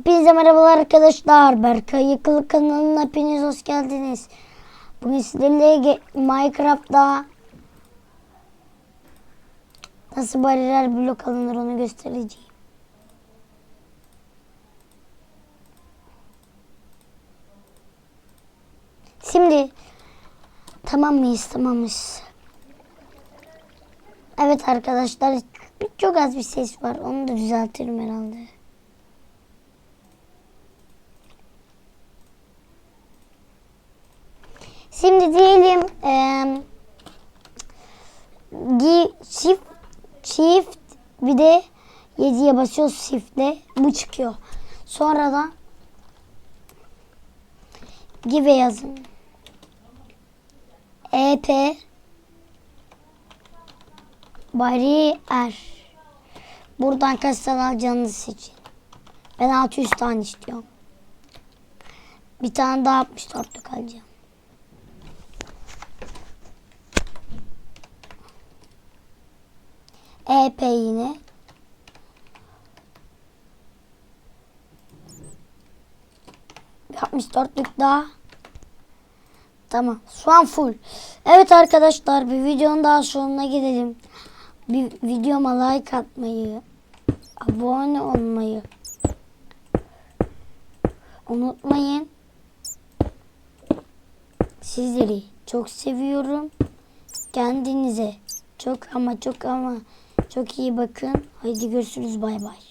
Hepinize merhabalar arkadaşlar. Berkay Yıkılı kanalına hepiniz hoş geldiniz. Bugün sizlerle Minecraft'ta nasıl bariyer blok alınır onu göstereceğim. Şimdi tamam mıyız? Tamamız. Evet arkadaşlar çok az bir ses var. Onu da düzeltirim herhalde. Şimdi diyelim eee gi- shift shift bir de 7'ye basıyoruz shift'le bu çıkıyor. Sonra da give yazın. EP bariyer. Buradan kaç tane alacağınızı seçin. Ben 600 tane istiyorum. Bir tane daha 64'lük alacağım. EP yine. Bir 64'lük daha. Tamam. Şu an full. Evet arkadaşlar bir videonun daha sonuna gidelim. Bir videoma like atmayı, abone olmayı unutmayın. Sizleri çok seviyorum. Kendinize çok ama çok ama çok iyi bakın. Haydi görüşürüz bay bay.